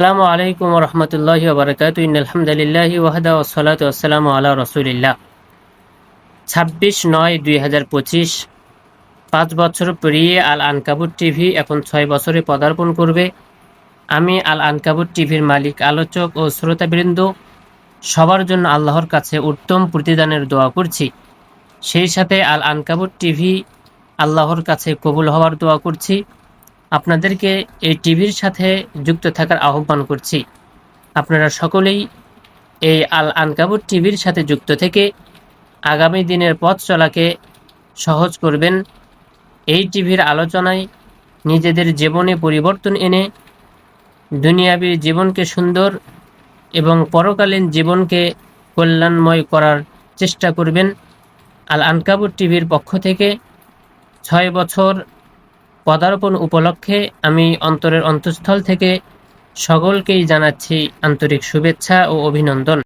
আসসালামু আলাইকুম রহমতুল্লাহি ওবরাকাত আলহামদুলিল্লাহি ওয়াহদা ওসলাত আসসালাম আল্লাহ রসুলিল্লাহ। ছাব্বিশ নয় দুই হাজার পঁচিশ, পাঁচ বছর পেরিয়ে আল আনকাবুর টিভি এখন ছয় বছরে পদার্পণ করবে। আমি আল আনকাবুর টিভির মালিক, আলোচক ও শ্রোতাবৃন্দ, সবার জন্য আল্লাহর কাছে উত্তম প্রতিদানের দোয়া করছি। সেই সাথে আল আনকাবুর টিভি আল্লাহর কাছে কবুল হওয়ার দোয়া করছি। আপনাদেরকে এই টিভির সাথে যুক্ত থাকার আহ্বান করছি। আপনারা সকলেই এই আল আনকাবুর টিভির সাথে যুক্ত থেকে আগামী দিনের পথ চলাকে সহজ করবেন। এই টিভির আলোচনায় নিজেদের জীবনে পরিবর্তন এনে দুনিয়াবী জীবনকে সুন্দর এবং পরকালীন জীবনকে কল্যাণময় করার চেষ্টা করবেন। আল আনকাবুর টিভির পক্ষ থেকে ছয় বছর পদার্পণ উপলক্ষে আমি অন্তরের অন্তঃস্থল থেকে সকলকেই জানাচ্ছি আন্তরিক শুভেচ্ছা ও অভিনন্দন।